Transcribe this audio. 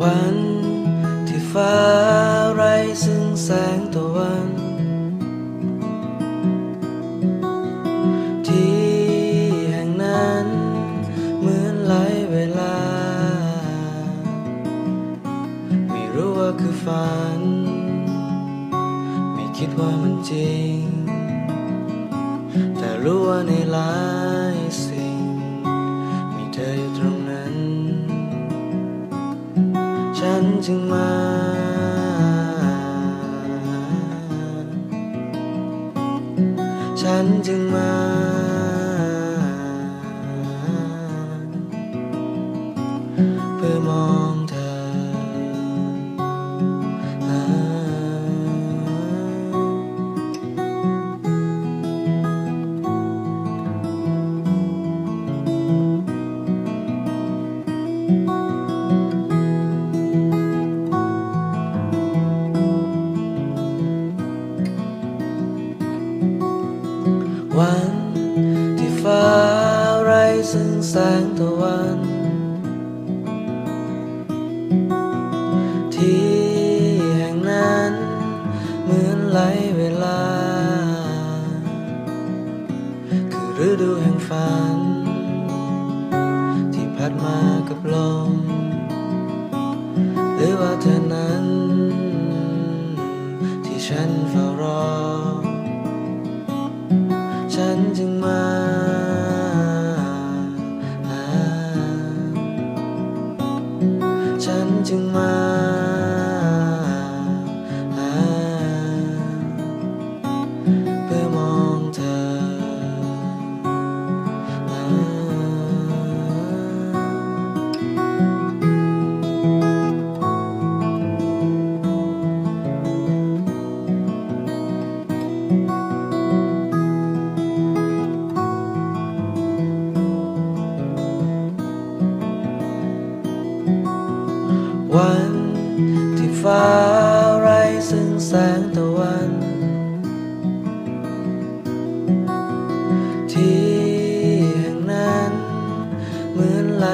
วันที่ฟ้าไร้ซึ่งแสงตะวัน ที่แห่งนั้นเหมือนไหลเวลา ไม่รู้ว่าคือฝัน ไม่คิดว่ามันจริง แต่รู้ว่าในหลายสิ่ง มีเธออยู่ตรง ฉันจึงมา ฉันจึงมา เพื่อมอง วันที่ฟ้าไร้ซึ่งแสงตะวัน ที่แห่งนั้นเหมือนไหลเวลา คือฤดูแห่งฝัน ที่พัดมากับลม หรือว่าเธอนั้น ที่ฉันเฝ้ารอ ฉันจึงมาาฉันจึงมา วันที่ฟ้าไร้ซึ่งแสงตะวัน ที่แห่งนั้นเหมือนไหล